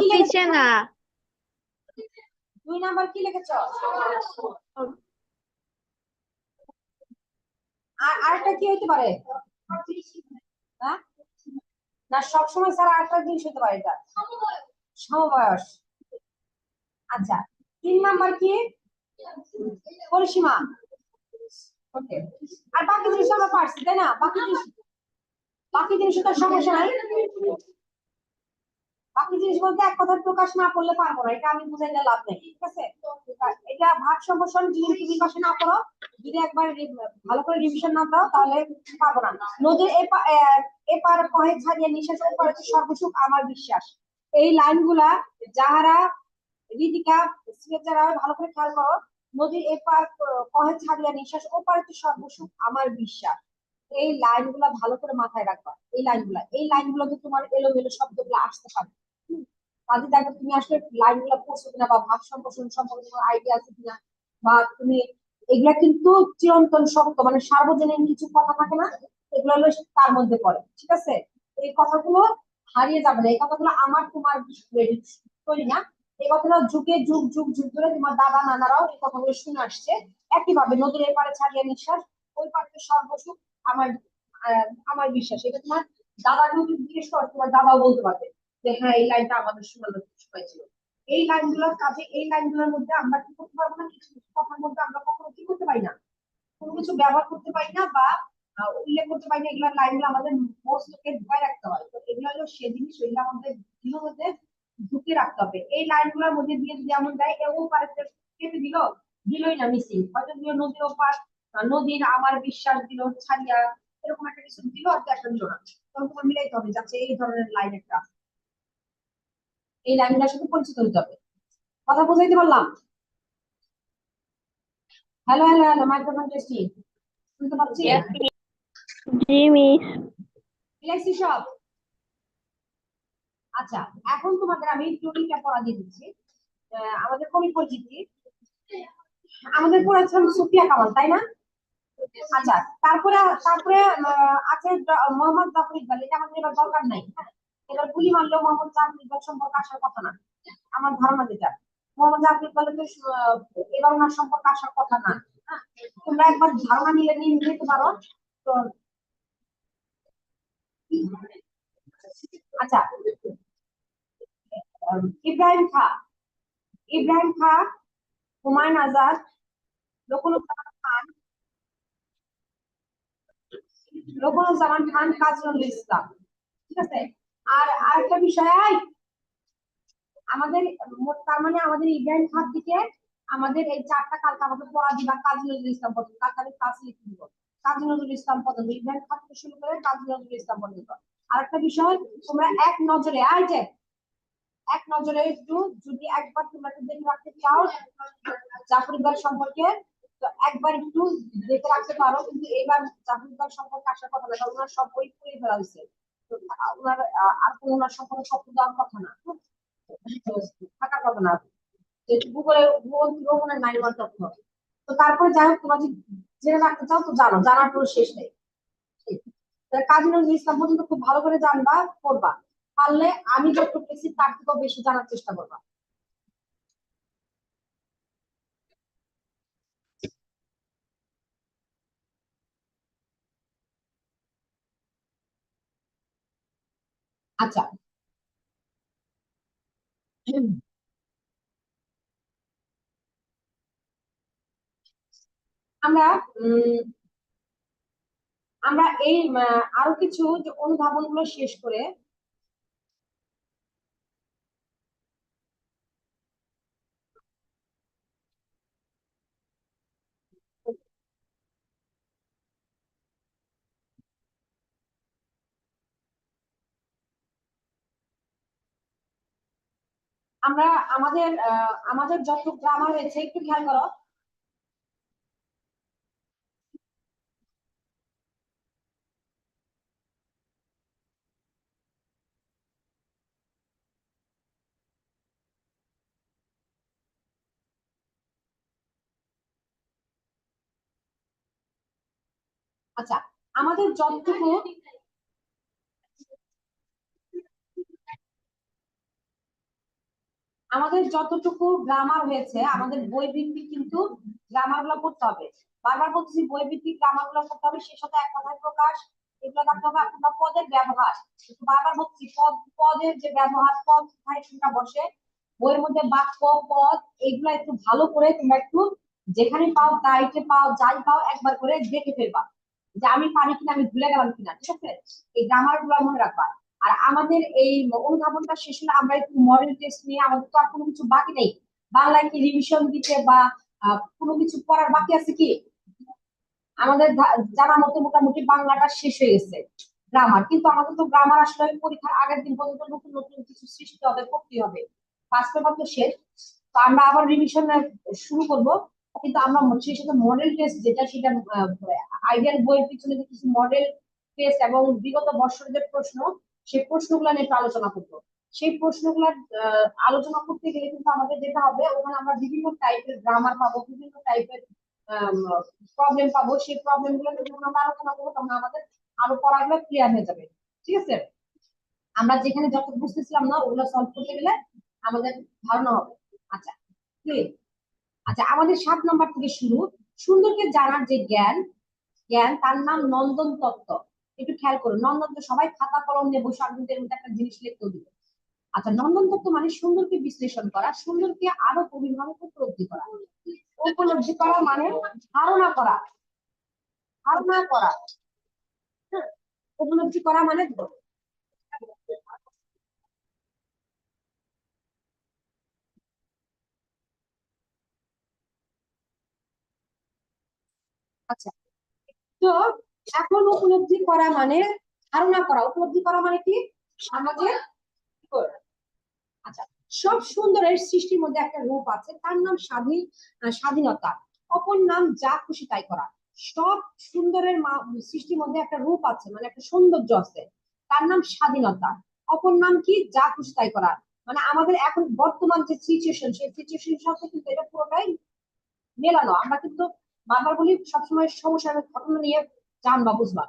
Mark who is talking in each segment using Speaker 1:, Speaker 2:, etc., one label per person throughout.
Speaker 1: কি
Speaker 2: না।
Speaker 1: দুই নাম্বার কি লিখেছ? আর আরেকটা কি হইতে পারে? হ্যাঁ? না, সবসময় স্যার আরেকটা জিনিস হতে পারে এটা। সমবয়স। আচ্ছা তিন নাম্বার কি? পরিসীমা। ওকে আর বাকি জিনিস আমরা পারছি, তাই না? বাকি জিনিস বাকি জিনিস তো সমস্যা নাই। বাকি জিনিস বলতে এক কথা প্রকাশ না করলে পারব না, এটা আমি বুঝাইলে লাভ নেই, ঠিক আছে? এটা ভাগ সম্প্রসারণ যদি তুমি পাশে না করো, যদি একবার ভালো করে রিভিশন না দাও, তাহলে পারব না। নদীর এপার এপার কহে ছাড়িয়ে নিঃশ্বাস ওপারে সর্বসুখ আমার বিশ্বাস। এই লাইনগুলা যাহারা সিলেট যারা ভালো করে খেয়াল করো, নদীর এপার কহে ছাড়িয়া নিঃশ্বাস ওপারে তো সর্বসুখ আমার বিশ্বাস। এই লাইনগুলা ভালো করে মাথায় রাখবা, এই লাইনগুলা, এই লাইনগুলোতে তোমার এলোমেলো শব্দগুলো আসতে পারে। কাজে দেখো তুমি আসলে লাইনগুলো পড়ছো কিনা বা ভাব সম্প্রসারণ সম্পর্কে তোমার আইডিয়া আছে কিনা? বা তুমি এগুলা কিন্তু চিরন্তন শব্দ মানে সার্বজনীন কিছু কথা থাকে না, এগুলো হলো তার মধ্যে পড়ে, ঠিক আছে? এই কথাগুলো হারিয়ে যাবে না, এই কথাগুলো আমার তোমার তৈরি না। এই কথাগুলো যুগে যুগ যুগ যুগ ধরে তোমার দাদা, নানারাও এই কথাগুলো শুনে আসছে। একইভাবে নদীর এপারে ছাড়িয়ে নিঃশ্বাস, ওই পারে সর্বসুখ আমার আমার বিশ্বাস। এটা তোমার দাদা যদি জিজ্ঞেস করো, তোমার দাদাও বলতে পারবে। যে হ্যাঁ এই লাইনটা আমাদের শোনানো হয়েছিল এই লাইনগুলোর কাজে, এই লাইনগুলোর মধ্যে আমরা কি করতে পারব না? কিছু কথার মধ্যে আমরা কখনো কি করতে পারি না? কোনো কিছু ব্যবহার করতে পারি না বা উল্লেখ করতে পারি না এগুলোর লাইনগুলো আমাদের মস্তকে ঢুকায় রাখতে হয়। তো এগুলো হলো সে জিনিস, এগুলো আমাদের দিনের মধ্যে ঢুকে রাখতে হবে। এই লাইনগুলোর মধ্যে দিয়ে যদি এমন দেয় এও পারে কেটে দিল, দিলই না মিসিং হয়তো দিল নদীর ওপার নদীর আমার বিশ্বাস দিল, ছাড়িয়া, এরকম একটা কিছু দিল, আর একটা দিল তখন তোমার মিলাইতে হবে যাচ্ছে এই ধরনের লাইন একটা। এই লাইনগুলোর সাথে পরিচিত হতে হবে। কথা বুঝাইতে পারলাম? Hello hello hello microphone testing শুনতে পাচ্ছি?
Speaker 2: জি মিস
Speaker 1: মিলাইছি সব? আচ্ছা এখন তোমাদের আমি টিউরিংটা পড়া দিয়ে দিচ্ছি। আমাদের কবি পরিচিতি। আমাদের পড়েছেন সুফিয়া কামাল তাই না? আচ্ছা তারপরে তারপরে আছে মোহাম্মদ জাফর ইকবাল এটা আমাদের এবার দরকার নাই? এবার গুলি মারলেও মোহাম্মদ জাফর ইকবাল সম্পর্কে আসার কথা না। আমার ধারণা যেটা, মোহাম্মদ জাফর ইকবালের তো এবার ওনার সম্পর্কে আসার কথা না। হ্যাঁ? তোমরা একবার ধারণা নিলে, নিয়ে নিতে পারো। তো আচ্ছা ইব্রাহিম খা ইব্রাহিম খা, হুমায়ুন আজাদ লোকনুজ্জামান খান লোকনুজ্জামান খান কাজী নজরুল ইসলাম। ঠিক আছে? আর আরেকটা বিষয় আমাদের তার মানে আমাদের ইব্রাহিম খান থেকে আমাদের এই চারটা কালকে আমাদের পড়া দিবা কাজী নজরুল ইসলাম পর্যন্ত কালকে ক্লাস লিখে দিব। কাজী নজরুল ইসলাম পর্যন্ত ইব্রাহিম খান থেকে শুরু করে কাজী নজরুল ইসলাম পর্যন্ত আরেকটা বিষয়, তোমরা এক নজরে আই যে এক নজরে একটু যদি একবার তোমরা একটু দেখে রাখতে চাও, জাফর ইকবাল সম্পর্কে, তো একবার একটু দেখে রাখতে পারো, কিন্তু এবার জাফর ইকবাল সম্পর্কে আসার কথা না, কারণ সব বই পড়ে ফেলা হয়েছে। ওনার আর কোনো ওনার সম্পর্কে শব্দ দেওয়ার কথা না। থাকার কথা না যেহেতু ভূগোলে ভূগোল ভ্রমণের তথ্য তো তারপরে যাই হোক তোমরা জেনে রাখতে চাও তো জানো জানার কোনো শেষ নেই কাজী নজরুল ইসলাম পর্যন্ত খুব ভালো করে জানবা করবা পারলে আমি যত বেশি তার থেকেও বেশি জানার চেষ্টা করবা আচ্ছা। আমরা উম আমরা এই আরও কিছু যে অনুধাবনগুলো শেষ করে আমরা আমাদের আমাদের যত গ্রামার রয়েছে একটু খেয়াল করো। আচ্ছা আমাদের যতটুকু আমাদের যতটুকু গ্রামার হয়েছে, আমাদের বই ভিত্তিক কিন্তু গ্রামারগুলো পড়তে হবে। বারবার বলতেছি, বই ভিত্তিক গ্রামারগুলো পড়তে হবে সে সাথে এক কথায় প্রকাশ এগুলো থাকতে হবে কিংবা পদের ব্যবহার। বারবার বলছি পদ, পদের যে ব্যবহার, পদ কোথায় কোনটা বসে, বইয়ের মধ্যে বাক্য, পদ, এগুলো একটু ভালো করে তোমরা একটু যেখানে পাও গাইডে পাও, যাই পাও, একবার করে দেখে ফেলবা। যে আমি পারি কিনা, আমি ভুলে গেলাম কিনা, ঠিক আছে? এই গ্রামারগুলো মনে রাখবা। আর আমাদের এই অনুধাবনটা শেষ হলে আমরা একটু মডেল টেস্ট নিয়ে, আমাদের তো আর কোনো কিছু বাকি নেই। বাংলায় কি রিভিশন দিতে বা কোনো কিছু পড়ার বাকি আছে কি? আমাদের জানা মতো মোটামুটি বাংলাটা শেষ হয়ে গেছে। গ্রামার কিন্তু আমাদের তো গ্রামার আসলে পরীক্ষার আগের দিন পর্যন্ত নতুন নতুন কিছু সৃষ্টি হবে করতে হবে। পাঁচ পেপার তো শেষ। তো আমরা আবার রিভিশন শুরু করব। কিন্তু আমরা সেই সাথে মডেল টেস্ট যেটা, সেটা আইডিয়াল বইয়ের পিছনে যে কিছু মডেল টেস্ট এবং বিগত বছরের যে প্রশ্ন সেই প্রশ্নগুলো নিয়ে একটু আলোচনা করব। সেই প্রশ্নগুলো আলোচনা করতে গেলে কিন্তু আমাদের যেটা হবে, ওখানে আমরা বিভিন্ন টাইপের গ্রামার পাবো, বিভিন্ন টাইপের প্রবলেম পাবো। সেই প্রবলেমগুলো যখন আমরা আলোচনা করব, তখন আমাদের আরও পড়াগুলো ক্লিয়ার হয়ে যাবে। ঠিক আছে? আমরা যেখানে যত বুঝতেছিলাম না, ওগুলো সলভ করতে গেলে আমাদের ধারণা হবে। আচ্ছা? আচ্ছা আমাদের সাত নম্বর থেকে শুরু। সুন্দরকে জানার যে জ্ঞান জ্ঞান তার নাম নন্দন তত্ত্ব। একটু খেয়াল করুন নন্দন তো সবাই খাতা কলম নিয়ে বসে আপনাদের মধ্যে একটা জিনিস লিখতেও দিবে আচ্ছা নন্দন তত্ত্ব মানে সুন্দরকে বিশ্লেষণ করা সুন্দরকে আরও গভীরভাবে উপলব্ধি করা। উপলব্ধি করা মানে ধারণা করা। ধারণা করা। হ্যাঁ, উপলব্ধি করা মানে আচ্ছা তো এখন উপলব্ধি করা মানে ধারণা করা। উপলব্ধি করা মানে কি? আমাদের আচ্ছা সব সুন্দরের সৃষ্টির মধ্যে একটা রূপ আছে। তার নাম স্বাধীন স্বাধীনতা। অপর নাম যা খুশি তাই করা। সব সুন্দরের সৃষ্টির মধ্যে একটা রূপ আছে মানে একটা সৌন্দর্য আছে। তার নাম স্বাধীনতা। অপর নাম কি? যা খুশি তাই করা। মানে আমাদের এখন বর্তমান যে সিচুয়েশন সেই সিচুয়েশন সাথে কিন্তু এটা পুরোটাই মেলানো। আমরা কিন্তু বারবার বলি, সবসময় সমস্যার ঘটনা নিয়ে জানবা বুঝবা।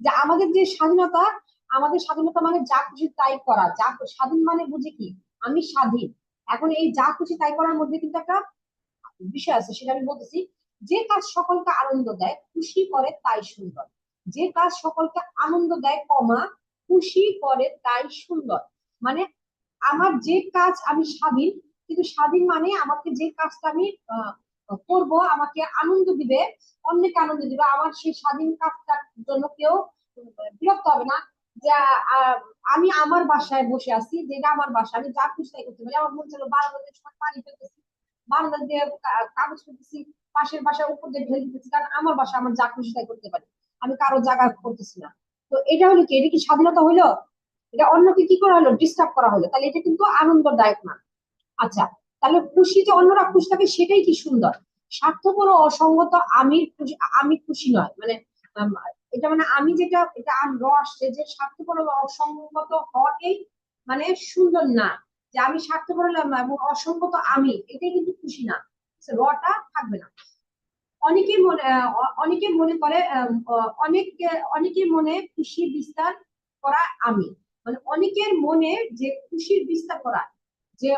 Speaker 1: যে আমাদের যে স্বাধীনতা, আমাদের স্বাধীনতা মানে যা খুশি তাই করা। যা স্বাধীন মানে বুঝে কি? আমি স্বাধীন। এখন এই যা খুশি তাই করার মধ্যে কিন্তু একটা বিষয় আছে, সেটা আমি বলতেছি, যে কাজ সকলকে আনন্দ দেয়, খুশি করে তাই সুন্দর। যে কাজ সকলকে আনন্দ দেয় কমা, খুশি করে তাই সুন্দর। মানে আমার যে কাজ আমি স্বাধীন, কিন্তু স্বাধীন মানে আমাকে যে কাজটা আমি করব, আমাকে আনন্দ দিবে, অন্যকে আনন্দ দিবে। আমার সেই স্বাধীন কাজটার জন্য কেউ বিরক্ত হবে না যে আমি আমার বাসায় বসে আছি, যেটা আমার বাসা, আমি যা খুশি করতে পারি। আমার মন ছিল বারান্দাতে সময় পানি ফেলতেছি, বারান্দা দিয়ে কাগজ ফেলতেছি পাশের বাসায় উপর দিয়ে ঢেলে দিতেছি, কারণ আমার বাসা, আমার যা খুশি তাই করতে পারি। আমি কারও জায়গা করতেছি না। তো এটা হলো কি? এটা কি স্বাধীনতা হইল? এটা অন্যকে কি করা হলো? ডিস্টার্ব করা হলো। তাহলে এটা কিন্তু আনন্দদায়ক না। আচ্ছা তাহলে খুশি যে অন্যরা খুশি থাকে সেটাই কি সুন্দর? স্বার্থপর অসঙ্গত আমি আমি খুশি নয়। মানে এটা মানে আমি যেটা, এটা আম র আসছে যে স্বার্থপর অসঙ্গত হওয়াটাই মানে সুন্দর না। যে আমি স্বার্থপর এবং অসঙ্গত আমি এটাই কিন্তু খুশি না। রটা থাকবে না। অনেকে মনে অনেকে মনে করে অনেক অনেকের মনে খুশি বিস্তার করা আমি মানে অনেকের মনে যে খুশির বিস্তার করা, যে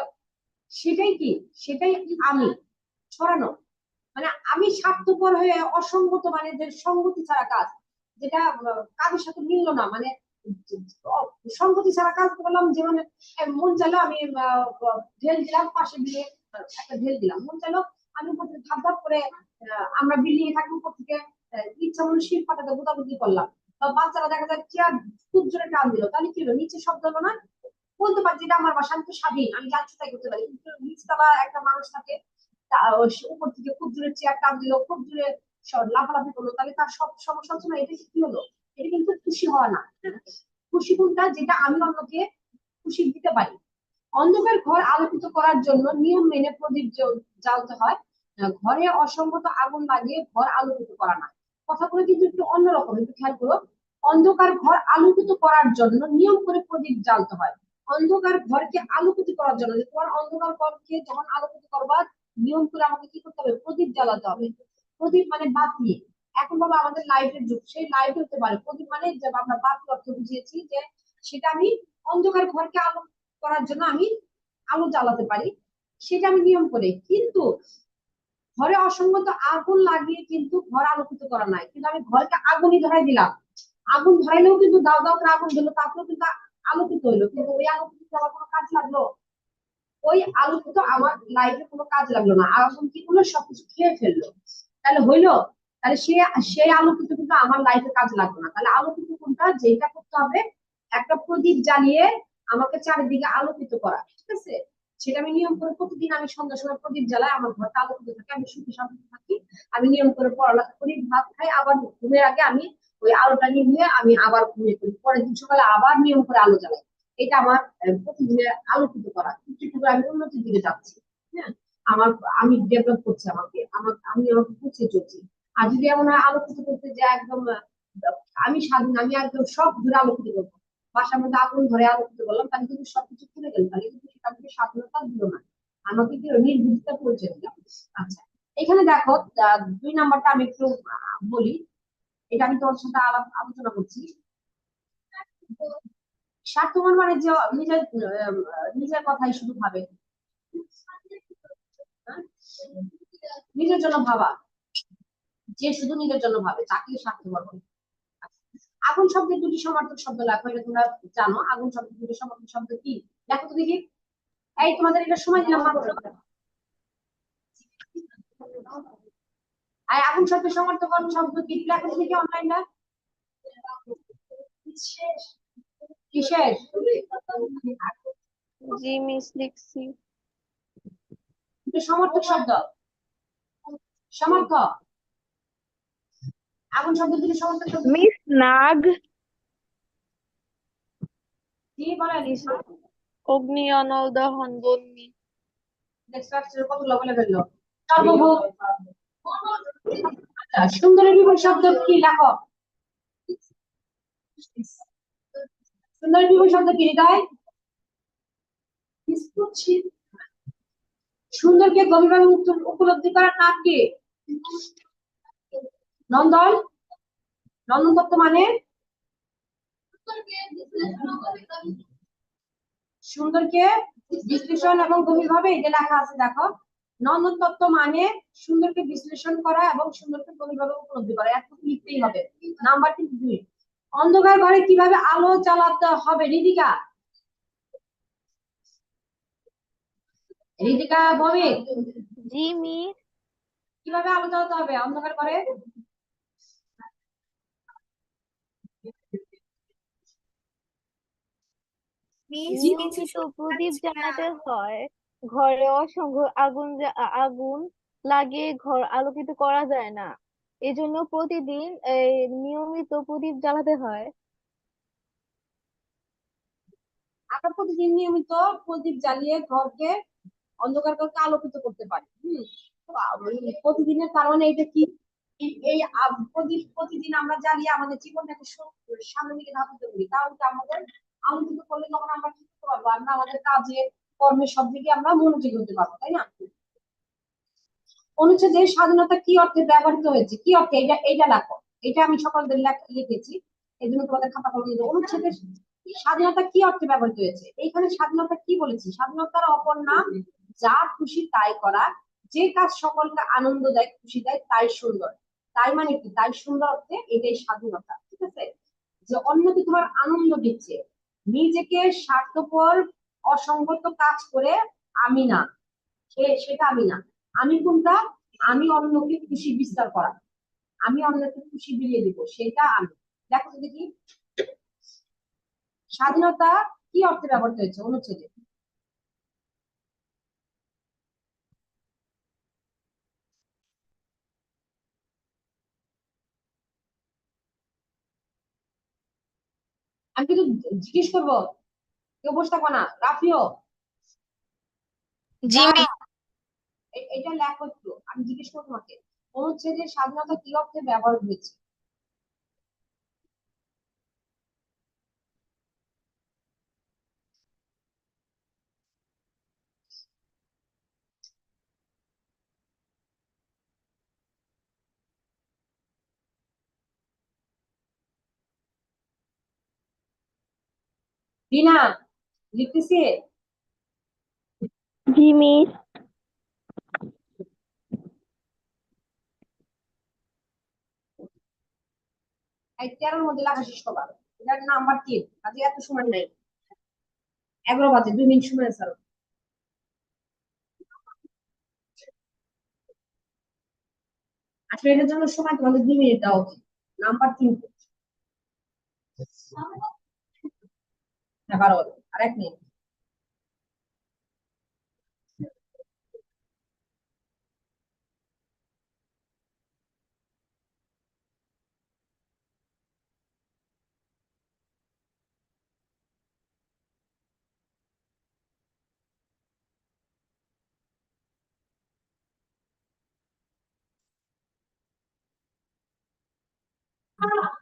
Speaker 1: সেটাই কি? সেটাই আমি, ছড়ানো। মানে আমি স্বার্থপর হয়ে অসঙ্গত মানে সঙ্গতি ছাড়া কাজ, যেটা কাজের সাথে মিললো না। মানে সঙ্গতি ছাড়া কাজ করলাম যে মানে মন চাইলো আমি ঢেল দিলাম, পাশে দিয়ে একটা ঢেল দিলাম। মন চাইলো আমি উপর ধাপ ধাপ করে আমরা বিলিয়ে থাকি, উপর থেকে ইচ্ছা মনে শিল্প পাতাতে গোতাগুতি করলাম। বাচ্চারা দেখা যায় চেয়ার খুব জোরে টান দিল। তাহলে কি হলো? নিচে শব্দ হলো না? বলতে পারছি এটা আমার বাসা, আমি তো স্বাধীন, আমি যাচ্ছি তাই করতে পারি। কিন্তু নিচতলা একটা মানুষ থাকে উপর থেকে খুব জোরে চেয়ার টান দিল, খুব স- লাফালাফি করল, তাহলে তার সব সমস্যা হচ্ছে না, এটা কি হলো? এটা কিন্তু খুশি হওয়া না। খুশি কোনটা? যেটা আমি অন্যকে খুশি দিতে পারি। অন্ধকার ঘর আলোকিত করার জন্য নিয়ম মেনে প্রদীপ জ্ব- জ্বালতে হয়। ঘরে অসংগত আগুন লাগিয়ে ঘর আলোকিত করা না কথাগুলো কিন্তু একটু অন্যরকম, একটু খেয়াল করো। অন্ধকার ঘর আলোকিত করার জন্য নিয়ম করে প্রদীপ জ্বালতে হয়। অন্ধকার ঘরকে আলোকিত করার জন্য তোমার অন্ধকার ঘরকে যখন আলোকিত করবা নিয়ম করে আমাকে কি করতে হবে? প্রদীপ জ্বালাতে হবে। প্রদীপ মানে বাতি। এখন বাবা, আমাদের লাইটের যুগ। সেই লাইট হতে পারে। প্রদীপ মানে আমরা বাতি অর্থ বুঝিয়েছি যে সেটা আমি অন্ধকার ঘরকে আলো করার জন্য আমি আলো জ্বালাতে পারি। সেটা আমি নিয়ম করে। কিন্তু ঘরে অসংগত আগুন লাগিয়ে কিন্তু ঘর আলোকিত করা নাই। কিন্তু আমি ঘরকে আগুনই ধরাই দিলাম। আগুন ধরাইলেও কিন্তু দাও দাও করে আগুন দিলো তারপরেও কিন্তু আলোকিত হইল, কিন্তু ওই আলোকিত আমার কোনো কাজ লাগল? ওই আলোকিত আমার লাইফে কোনো কাজ লাগল না। আগুন কি করল? সবকিছু খেয়ে ফেলল। তাহলে হইল? তাহলে সে সেই আলোকিত কিন্তু আমার লাইফে কাজ লাগল না। তাহলে আলোকিত কোনটা? যেটা করতে হবে, একটা প্রদীপ জ্বালিয়ে আমাকে চারিদিকে আলোকিত করা, ঠিক আছে? সেটা আমি নিয়ম করে প্রতিদিন আমি সন্ধ্যা সময় প্রদীপ জ্বালাই, আমার ঘরটা আলোকিত থাকে, আমি সুখী শান্তি থাকি। আমি নিয়ম করে পড়ালেখা করি, ভাত খাই, আবার ঘুমের আগে আমি ওই আলোটা নিয়ে আমি আবার ঘুমিয়ে পড়ি। পরের দিন সকালে আবার নিয়ম করে আলো জ্বালাই। এটা আমার প্রতিদিনের আলোকিত করা। একটু একটু আমি উন্নতির দিকে যাচ্ছি। হ্যাঁ? আমার, আমি ডেভেলপ করছি আমাকে। আমার, আমি আমাকে গুছিয়ে চলছি। আর যদি এমন হয় আলোকিত করতে যে একদম আমি স্বাধীন, আমি একদম সব ধরে আলোকিত করব। বাসার মধ্যে আগুন ধরে আলোকিত করলাম, তাহলে কিন্তু সবকিছু খুলে গেল। তাহলে কিন্তু সেটা আমাকে স্বাধীনতা দিল না। আমাকে কি নির্বুদ্ধিতা পরিচয় দিল? আচ্ছা। এখানে দেখো দুই নাম্বারটা আমি একটু বলি। এটা আমি তোর সাথে আলোচনা করছি। স্বার্থবান মানে যে নিজের নিজের কথাই শুধু ভাবে? নিজের জন্য ভাবা। যে শুধু নিজের জন্য ভাবে তাকে স্বার্থবান বলে। আগুন শব্দের দুটি সমার্থক শব্দ লেখো, এটা তোমরা জানো। আগুন শব্দের দুটি সমার্থক শব্দ কি? লেখো তো দেখি। এই তোমাদের এটা সময় দিলাম মাত্র। আর আগুন শব্দের সমার্থক শব্দ কি লেখো তো দেখি অনলাইনটা কিসের?
Speaker 2: জি মিস লিখছি।
Speaker 1: সমর্থক শব্দ। সমর্থ আগুন শব্দ দুটি সমর্থক শব্দ
Speaker 2: মিস নাগ।
Speaker 1: কি বলেন।
Speaker 2: অগ্নি অনল দহন বন্যি।
Speaker 1: স্ট্রাকচার কত বলে ফেলল সর্বভৌম সুন্দরের বিপরীত শব্দ কি? লেখো সুন্দরের বিপরীত শব্দ কি, হৃদয়? সুন্দরকে গভীরভাবে উপলব্ধি করার নাম কি? নন্দন। নন্দন তত্ত্ব মানে? সুন্দরকে বিশ্লেষণ এবং গভীরভাবে এটা লেখা আছে, দেখো। নন্দন তত্ত্ব মানে সুন্দরকে বিশ্লেষণ করা এবং সুন্দরকে গভীরভাবে উপলব্ধি করা। এত লিখতেই হবে। নাম্বার কিন্তু দুই। অন্ধকার ঘরে কীভাবে আলো চালাতে হবে? রিদিকা। রিদিকা ভৌমিক
Speaker 2: জি মিস
Speaker 1: কীভাবে আলো চালাতে হবে অন্ধকার ঘরে?
Speaker 2: প্রদীপ জ্বালাতে হয়। ঘরে অসংখ্য আগুন আগুন লাগিয়ে ঘর আলোকিত করা যায় না। এজন্য প্রতিদিন এই নিয়মিত প্রদীপ জ্বালাতে হয়।
Speaker 1: আমরা প্রতিদিন নিয়মিত প্রদীপ জ্বালিয়ে ঘরকে অন্ধকার ঘরকে আলোকিত করতে পারি। হম প্রতিদিনের কারণে এটা কি? এই- প্রদীপ প্রতিদিন আমরা জ্বালিয়ে আমাদের জীবনটাকে সু- সামনের দিকে ধাবিত করি। তাহলে আমাদের আলোকিত করলে তখন আমরা কি করতে পারব? আমরা আমাদের কাজে কর্মে সব দিকে আমরা মনোযোগী হতে পারব, তাই না? অনুচ্ছেদে স্বাধীনতা কি অর্থে ব্যবহৃত হয়েছে? কি অর্থে? এটা এটা লেখো। এটা আমি সকলদের লিখেছি। এই জন্য তোমাদের খাতা কলম দিয়ে। অনুচ্ছেদে স্বাধীনতা কি অর্থে ব্যবহৃত হয়েছে? এইখানে স্বাধীনতা কি বলেছি? স্বাধীনতার অপর নাম, যা খুশি তাই করা। যে কাজ সকলকে আনন্দ দেয়, খুশি দেয়, তাই সুন্দর। তাই মানে কি? তাই সুন্দর অর্থে এটাই স্বাধীনতা, ঠিক আছে? যে অন্যকে তোমার আনন্দ দিচ্ছে। নিজেকে স্বার্থপর অসংগত কাজ করে আমি না। সে, সেটা আমি না। আমি কোনটা? আমি অন্যকে খুশি বিস্তার করা। আমি অন্যকে খুশি বিলিয়ে দিব, সেটা আমি। দেখো দেখি। স্বাধীনতা কি অর্থে ব্যবহৃত হয়েছে? অনুচ্ছেদে। আমি কিন্তু জিজ্ঞেস করব কেউ বসে থাকব না। রাফিও।
Speaker 2: জি
Speaker 1: এটা লেখো একটু আমি জিজ্ঞেস করব তোমাকে। অনুচ্ছেদে স্বাধীনতা কি অর্থে ব্যবহার হয়েছে? রিনা লিখতেছি?
Speaker 2: জি মিস
Speaker 1: এই নাম্বার তিন এত সময় নাই। এগারো বাজে দুই মিনিট সময় আছে আসলে আচ্ছা, এটার জন্য সময় তোমাদের দুই মিনিট দেওয়া উচিত। নাম্বার তিন। হ্যাঁ বারো বাজে আর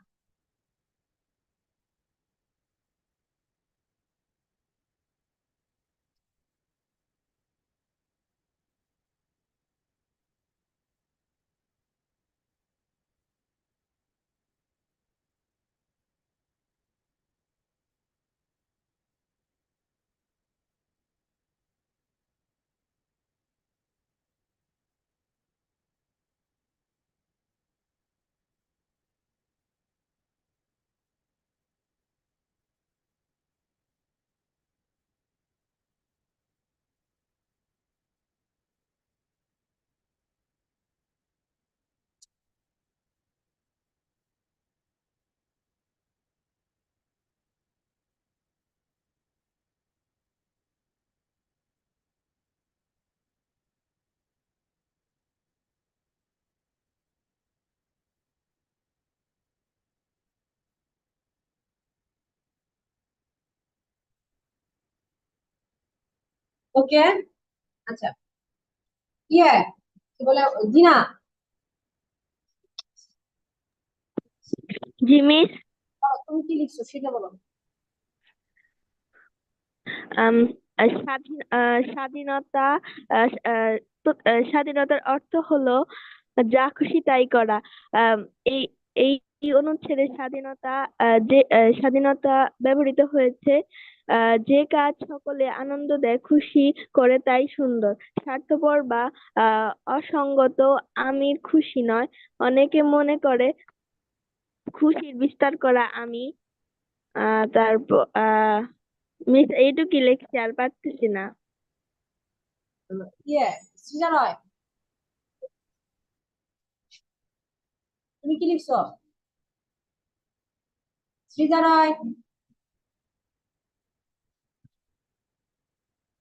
Speaker 1: ওকে? আচ্ছা। ইয়ে কি বলে জিনা।
Speaker 3: জি মিস
Speaker 1: বলো, তুমি কি লিখছো? সেটা বলো।
Speaker 3: স্বাধীনতা স্বাধীনতার অর্থ হলো যা খুশি তাই করা। এই এই অনুচ্ছেদে স্বাধীনতা যে স্বাধীনতা ব্যবহৃত হয়েছে আহ, যে কাজ সকলে আনন্দ দেয় খুশি করে তাই সুন্দর। স্বার্থপর বা আহ, অসঙ্গত আমির খুশি নয়। অনেকে মনে করে খুশির বিস্তার করা আমি আহ তারপর আহ মিস এইটুকু লিখছি আর পারতেছি না।
Speaker 1: ইয়ে তুমি কি লিখছো?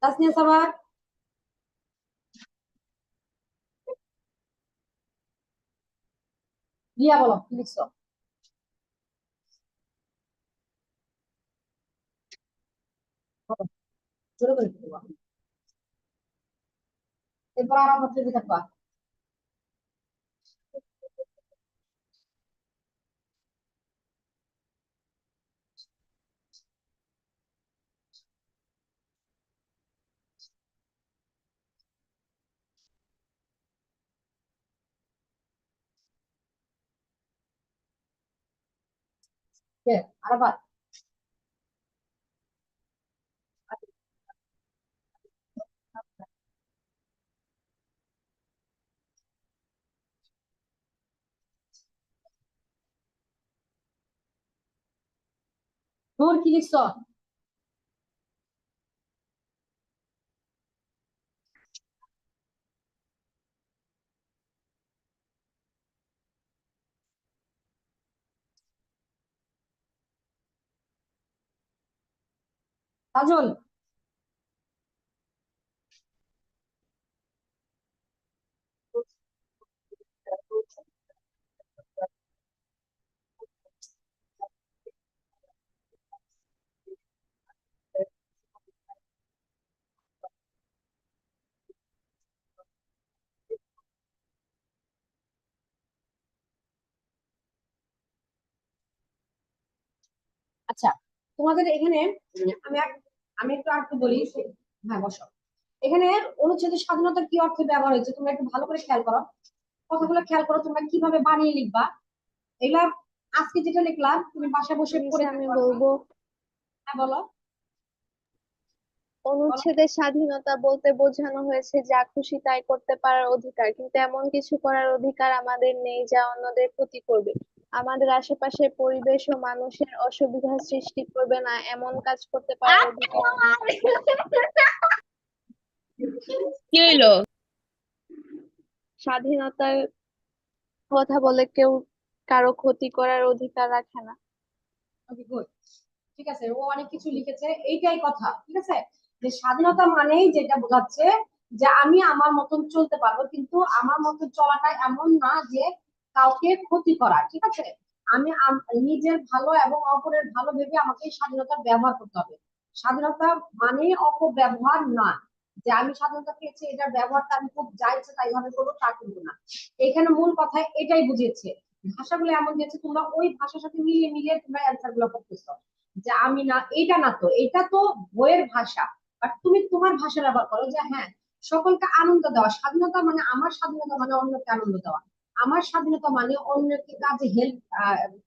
Speaker 1: তাসনিয়া সাবার রিয়া বলো কি লিখছো বলো, জোরে করে একটু বলো। এরপর আর আমার যদি থাকবা কে আরাফাত নূর কি লিখছো কাজল। আচ্ছা তোমাদের এখানে আমি আমি একটু আর একটু বলি হ্যাঁ বসো। এখানে অনুচ্ছেদের স্বাধীনতা কি অর্থে ব্যবহার হয়েছে? তোমরা একটু ভালো করে খেয়াল করো। কথাগুলো খেয়াল করো তোমরা কীভাবে বানিয়ে লিখবা? এগুলা আজকে যেটা লিখলাম তুমি বাসায় বসে
Speaker 2: মিস
Speaker 1: পড়ে
Speaker 2: আমি বলব।
Speaker 1: হ্যাঁ বলো।
Speaker 2: অনুচ্ছেদের স্বাধীনতা বলতে বোঝানো হয়েছে যা খুশি তাই করতে পারার অধিকার। কিন্তু এমন কিছু করার অধিকার আমাদের নেই যা অন্যদের ক্ষতি করবে। আমাদের আশেপাশে পরিবেশ ও মানুষের অসুবিধা সৃষ্টি করবে না এমন কাজ করতে পারার অধিকার
Speaker 4: কি হইল?
Speaker 2: স্বাধীনতার কথা বলে কেউ কারও ক্ষতি করার অধিকার রাখে না।
Speaker 1: ওকে গুড ঠিক আছে ও অনেক কিছু লিখেছে এইটাই কথা ঠিক আছে? যে স্বাধীনতা মানেই যেটা বোঝাচ্ছে যে আমি আমার মতন চলতে পারব কিন্তু আমার মতন চলাটা এমন না যে কাউকে ক্ষতি করা, ঠিক আছে? আমি নিজের ভালো এবং অপরের ভালো ভেবে আমাকে স্বাধীনতা ব্যবহার করতে হবে। স্বাধীনতা মানে অপব্যবহার না যে আমি স্বাধীনতা পেয়েছি, এটার ব্যবহারটা আমি খুব যা ইচ্ছে তাই ভাবে করব, তা কিন্তু না। এখানে মূল কথা এটাই বুঝিয়েছে। ভাষাগুলো এমন দিয়েছে, তোমরা ওই ভাষার সাথে মিলিয়ে মিলিয়ে তোমরা অ্যান্সারগুলো করতেছো। যে আমি না এটা না তো এটা তো বইয়ের ভাষা। বাট তুমি তোমার ভাষা ব্যবহার করো যে হ্যাঁ সকলকে আনন্দ দেওয়া স্বাধীনতা মানে আমার স্বাধীনতা মানে অন্যকে আনন্দ দেওয়া। আমার স্বাধীনতা মানে অন্যকে কাজে হেল্প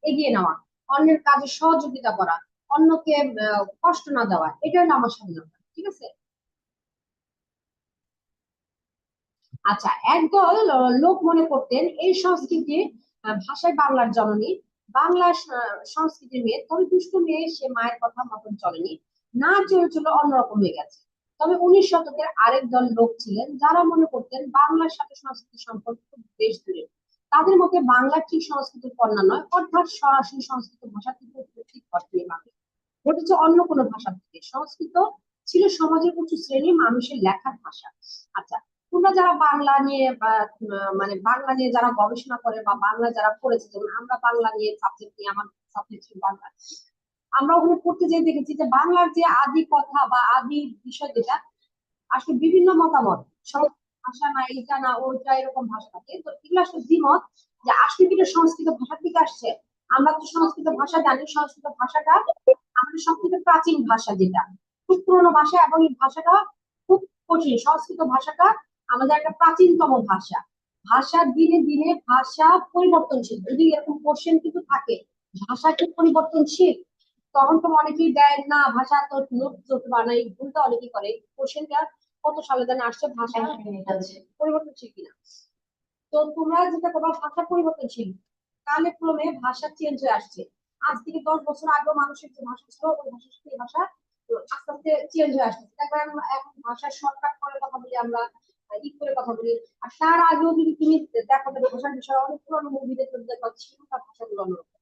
Speaker 1: এগিয়ে নেওয়া, অন্যের কাজে সহযোগিতা করা, অন্যকে কষ্ট না দেওয়া এটা হলো আমার স্বাধীনতা, ঠিক আছে? আচ্ছা একদল লোক মনে করতেন এই সংস্কৃতি ভাষায় বাংলার জননী, বাংলা সংস্কৃতির মেয়ে, তবে দুষ্ট মেয়ে, সে মায়ের কথা মতন চলেনি, না চলে চলে অন্যরকম হয়ে গেছে। তবে উনিশ শতকের আরেক দল লোক ছিলেন, যারা মনে করতেন বাংলার সাথে সংস্কৃতির সম্পর্ক খুব বেশ দূরে। তাদের মতে বাংলা ঠিক সংস্কৃতির কন্যা নয়, অর্থাৎ সরাসরি সংস্কৃত ভাষা থেকে উৎপত্তি ঘটেনি মাত্র ঘটেছে অন্য কোনো ভাষা থেকে সংস্কৃত ছিল সমাজের উঁচু শ্রেণির মানুষের লেখার ভাষা। আচ্ছা তোমরা যারা বাংলা নিয়ে মানে বাংলা নিয়ে যারা গবেষণা করে বা বাংলা যারা পড়েছে, যেমন আমরা বাংলা নিয়ে সাবজেক্ট নিয়ে আমার সাবজেক্ট ছিল বাংলা, আমরা ওখানে পড়তে যেয়ে দেখেছি যে বাংলার যে আদি কথা বা আদি বিষয় যেটা, আসলে বিভিন্ন মতামত ভাষা না এইটা না ওইটা এরকম ভাষা থাকে। তো এগুলো আসলে দ্বিমত যে আসলে কি এটা সংস্কৃত ভাষা থেকে আসছে? আমরা তো সংস্কৃত ভাষা জানি, সংস্কৃত ভাষাটা আমাদের সবথেকে প্রাচীন ভাষা যেটা। খুব পুরোনো ভাষা এবং এই ভাষাটা খুব কঠিন। সংস্কৃত ভাষাটা আমাদের একটা প্রাচীনতম ভাষা। ভাষা দিনে দিনে ভাষা পরিবর্তনশীল। যদি এরকম কোশ্চেন কিন্তু থাকে, ভাষা কি পরিবর্তনশীল? তখন তো অনেকেই দেয়, না, ভাষা তো নোট বানাই ভুলটা অনেকেই করে। কোশ্চেনটা কত সালে জানে আসছে ভাষা পরিবর্তনশীল কিনা। তো তোমরা যেটা করবা ভাষা পরিবর্তনশীল। কালে ক্রমে ভাষা চেঞ্জ হয়ে আসছে। আজ থেকে দশ বছর আগেও মানুষের যে ভাষা ছিল ওই ভাষার সাথে ভাষা আস্তে আস্তে চেঞ্জ হয়ে আসছে। তারপরে আমরা এখন ভাষা শর্টকাট করে কথা বলি আমরা ই করে কথা বলি। আর তার আগেও যদি তুমি দেখো ভাষার বিষয়ে অনেক পুরোনো মুভি দেখতে দেখবা ছিল তার ভাষাগুলো অন্যরকম।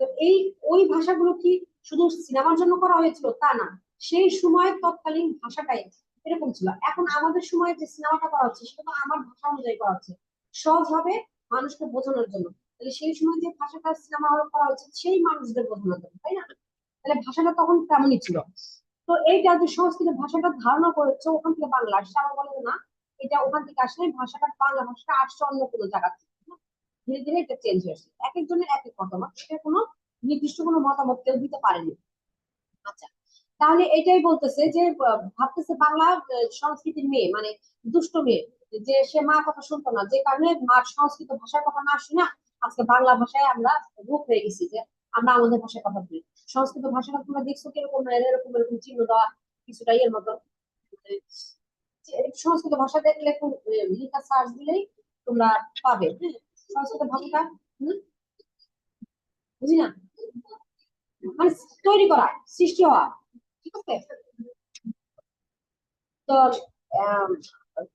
Speaker 1: তো এই ওই ভাষাগুলো কি শুধু সিনেমার জন্য করা হয়েছিল? তা না। সেই সময় তৎকালীন ভাষাটাই এরকম ছিল। এখন আমাদের সময় যে সিনেমাটা করা হচ্ছে, সেটা তো আমার ভাষা অনুযায়ী করা হচ্ছে। সহজ হবে মানুষকে বোঝানোর জন্য। তাহলে সেই সময় যে ভাষাটা সিনেমা করা হচ্ছে সেই মানুষদের বোঝানোর জন্য, তাই না? তাহলে ভাষাটা তখন তেমনই ছিল। তো এইটা যে সংস্কৃত ভাষাটা ধারণা করেছে ওখান থেকে বাংলা আসছে আমার বলে না, এটা ওখান থেকে আসলে ভাষাটা বাংলা ভাষাটা আসছে অন্য কোনো জায়গা থেকে? ধীরে ধীরে এটা চেঞ্জ হয়েছে এক একজনের এক এক মতামত। এটা কোনো নির্দিষ্ট কোনো মতামত কেউ দিতে পারেনি। আচ্ছা। তাহলে এটাই বলতেছে যে ভাবতেছে বাংলা সংস্কৃতির মেয়ে মানে দুষ্ট মেয়ে যে সে মা কথা শুনতো না। যে কারণে মা সংস্কৃত ভাষার কথা না শুনে আজকে বাংলা ভাষায় আমরা রূপ হয়ে গেছি যে আমরা আমাদের ভাষায় কথা বলি। সংস্কৃত ভাষাটা তোমরা দেখছ কীরকম এরকম এরকম চিহ্ন দেওয়া কিছুটা এর মতো। সংস্কৃত ভাষা দেখলে আহ, সার্চ দিলেই তোমরা পাবে হ্যাঁ? সংস্কৃত ভাষাটা বুঝি না মানে তৈরি করা সৃষ্টি হওয়া। আছে? তো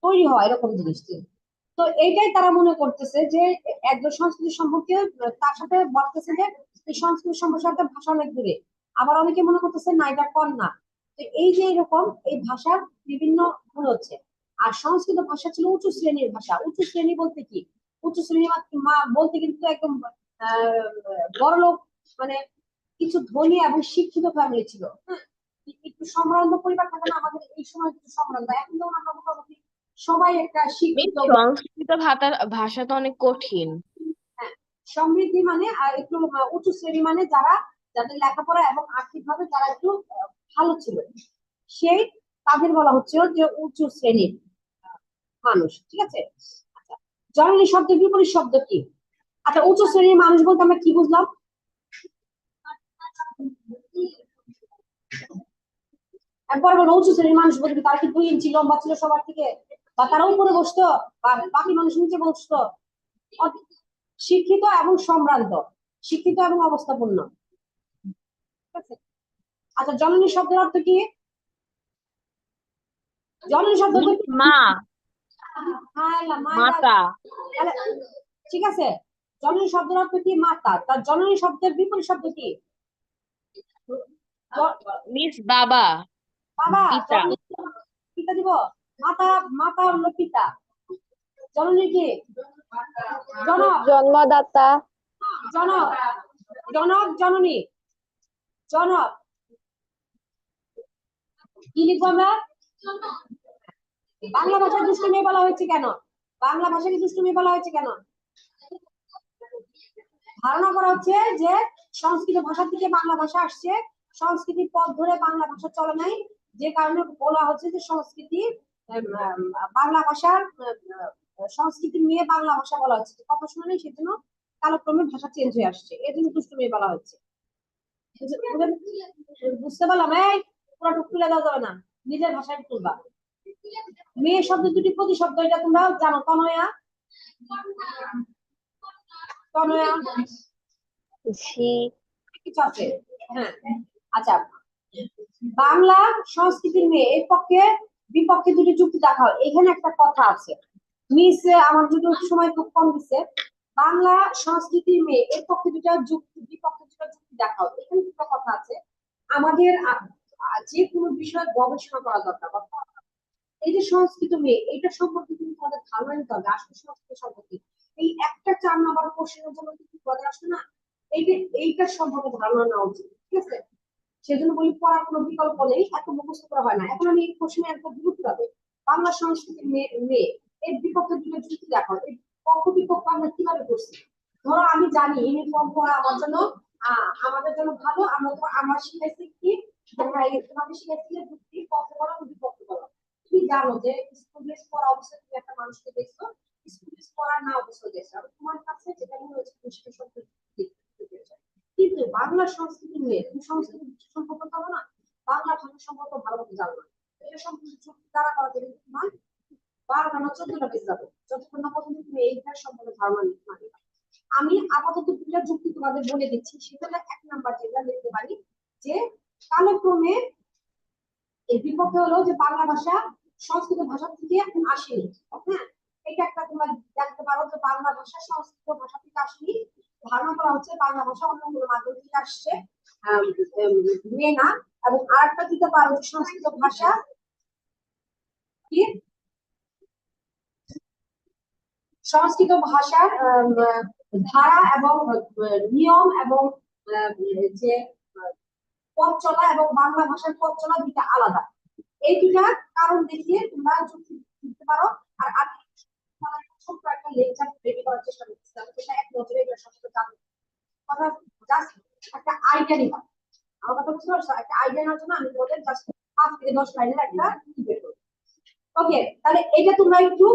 Speaker 1: তৈরি হওয়া এরকম জিনিস তো এইটাই তারা মনে করতেছে যে, একজন সংস্কৃতি সম্পর্কে, তার সাথে বলতেছে যে সংস্কৃতি সম্পর্কে ভাষা অনেক দূরে। আবার অনেকে মনে করতেছে, না, এটা না। তো এই যে এরকম, এই ভাষার বিভিন্ন গুণ হচ্ছে। আর সংস্কৃত ভাষা ছিল উঁচু শ্রেণির ভাষা। উঁচু শ্রেণি বলতে কি? উঁচু শ্রেণি বলতে কিন্তু একদম বড় লোক মানে কিছু ধনী এবং শিক্ষিত ফ্যামিলি ছিল। হ্যাঁ একটু সম্ভ্রান্ত পরিবার থাকে না আমাদের এই সময় কিছু সম্ভ্রান্ত। এখন যেমন আমরা মোটামুটি সবাই একটা শিক্ষিত
Speaker 4: সংস্কৃত ভাষা ভাষা তো অনেক কঠিন।
Speaker 1: সমৃদ্ধি মানে আর একটু উঁচু শ্রেণি মানে যারা যাদের লেখাপড়া এবং আর্থিকভাবে যারা একটু ভালো ছিল। সেই তাদের বলা হচ্ছে যে উঁচু শ্রেণির মানুষ ঠিক আছে? আচ্ছা জননী শব্দের বিপরীত শব্দ কি? আচ্ছা উঁচু শ্রেণির মানুষ বলতে আমরা কি বুঝলাম? একবার বলো উঁচু শ্রেণির মানুষ বলতে কি তারা কি দুই ইঞ্চি লম্বা ছিল সবার থেকে? বা তারা উপরে বসতো? বাকি মানুষ নিচে বসতো? শিক্ষিত এবং সম্ভ্রান্ত। শিক্ষিত এবং অবস্থাপূর্ণ। আচ্ছা জননী শব্দের অর্থ কি? জননী শব্দ?
Speaker 4: মা। মাতা।
Speaker 1: ঠিক আছে? জননী শব্দের অর্থ কি? মাতা। তার জননী শব্দের বিপরীত শব্দ কি?
Speaker 4: মিস বাবা। পিতা।
Speaker 1: জননী- পিতা দিব? মাতা মাতা হলো পিতা। জননী কি? জনক।
Speaker 2: জন্মদাতা।
Speaker 1: জনক। জনক জননী। জনক। কি লিখব আমরা? বাংলা ভাষায় দুষ্টুমি বলা হয়েছে কেন? বাংলা ভাষাকে দুষ্টুমি বলা হয়েছে কেন? ধারণা করা হচ্ছে যে সংস্কৃত ভাষা থেকে বাংলা ভাষা আসছে। সংস্কৃতির পথ ধরে বাংলা ভাষা চলে নাই। যে কারণে বলা হচ্ছে যে সংস্কৃতি বাংলা ভাষার সংস্কৃতি নিয়ে বাংলা ভাষা বলা হচ্ছে। কথা শুনে নেই সেজন্য কালক্রমে ভাষা চেঞ্জ হয়ে আসছে। এই জন্য দুষ্টুমি বলা হচ্ছে। বুঝে- বুঝে- বুঝতে পারলাম? এই পুরো তুলে দেওয়া যাবে না। নিজের ভাষায় তুলবা। মেয়ে শব্দ দুটি প্রতিশব্দ এটা তোমরা জানো। তনয়া। তনয়া। কিছু আছে? হ্যাঁ। আচ্ছা। বাংলা সংস্কৃতির মেয়ে, এর পক্ষে বিপক্ষে দুটি যুক্তি দেখা হয়। এখানে একটা কথা আছে। মিস আমার দুটো সময় খুব কম দিচ্ছে বাংলা সংস্কৃতির মেয়ে, এর পক্ষে দুটা যুক্তি, বিপক্ষে দুটা যুক্তি দেখা হয়। এখানে দুটো কথা আছে। আমাদের যে কোনো বিষয়ে গবেষণা করা দরকার এই যে সংস্কৃত মেয়ে, এটা সম্পর্কে কিন্তু তোমাদের ধারণা নিতে হবে আসলে সংস্কৃত সম্পর্কে। এই একটা চার নাম্বার কোশ্চেনের জন্য কিন্তু কথা আসবে না এইটা এইটার সম্পর্কে ধারণা নেওয়া উচিত, ঠিক আছে? সেজন্য বলি পড়ার কোনো বিকল্প নেই, এত মুখস্থ করা হয় না। এখন আমি এই কোশ্চেনে একটা বিরক্তি হবে। বাংলা সংস্কৃতির মেয়ে, এর বিপক্ষে দুটো যুক্তি দেখো। এই পক্ষ বিপক্ষ আমরা কীভাবে করছি? ধরো আমি জানি ইউনিফর্ম পরা আমার জন্য আমাদের জন্য ভালো, আমরা তো, আমার শিখেছি কি? তোমাকে শিখেছি যে যুক্তি পক্ষ বলো বিপক্ষ বলো তুমি জানো যে স্কুল ড্রেস পড়া অবস্থায় তুমি একটা মানুষকে দেখছ স্কুল ড্রেস পড়া না অবস্থায় দেখছ। তোমার কাছে যেটা মনে হচ্ছে তুমি সেটা। কিন্তু বাংলা সংস্কৃতি নিয়ে তুমি সংস্কৃতি সম্পর্ক জানো না? বাংলা ভাষা সম্পর্ক ভালো মতো জানো না। এটা সম্পর্কে দ্বারা করা যাবে তোমার বারোটা না চোদ্দটা পেজ যাবে যতক্ষণ না পর্যন্ত তুমি এইটার সম্পর্কে ধারণা নিতে পারবে। আমি আপাতত দুটা যুক্তি তোমাদের বলে দিচ্ছি। সেটা এক নাম্বার যেটা লিখতে পারি যে, কালক্রমে এই বিপক্ষে হলো যে বাংলা ভাষা সংস্কৃত ভাষা থেকে এখন আসেনি। হ্যাঁ? এটা একটা তোমরা দেখতে পারো যে বাংলা ভাষা সংস্কৃত ভাষা থেকে আসেনি। ধারণা করা হচ্ছে বাংলা ভাষা অন্য কোনো মাধ্যম থেকে আসছে আম, উম, মেয়ে না এবং আরেকটা দিতে পারো সংস্কৃত ভাষা। কি? সংস্কৃত ভাষার ধারা এবং নিয়ম এবং যে পথ চলা এবং বাংলা ভাষার পথ চলা দুটা আলাদা। এই দুটা কারণ দেখিয়ে তোমরা যুক্তি দিতে পারো। আর একটা লেকচার এক নজরে সাথে জানবে কথা একটা আইডিয়া নিবা আমার কথা আইডিয়া নেওয়ার জন্য আমি তোমাদের জাস্ট পাঁচ থেকে দশ একটা ওকে তাহলে এটা তোমরা একটু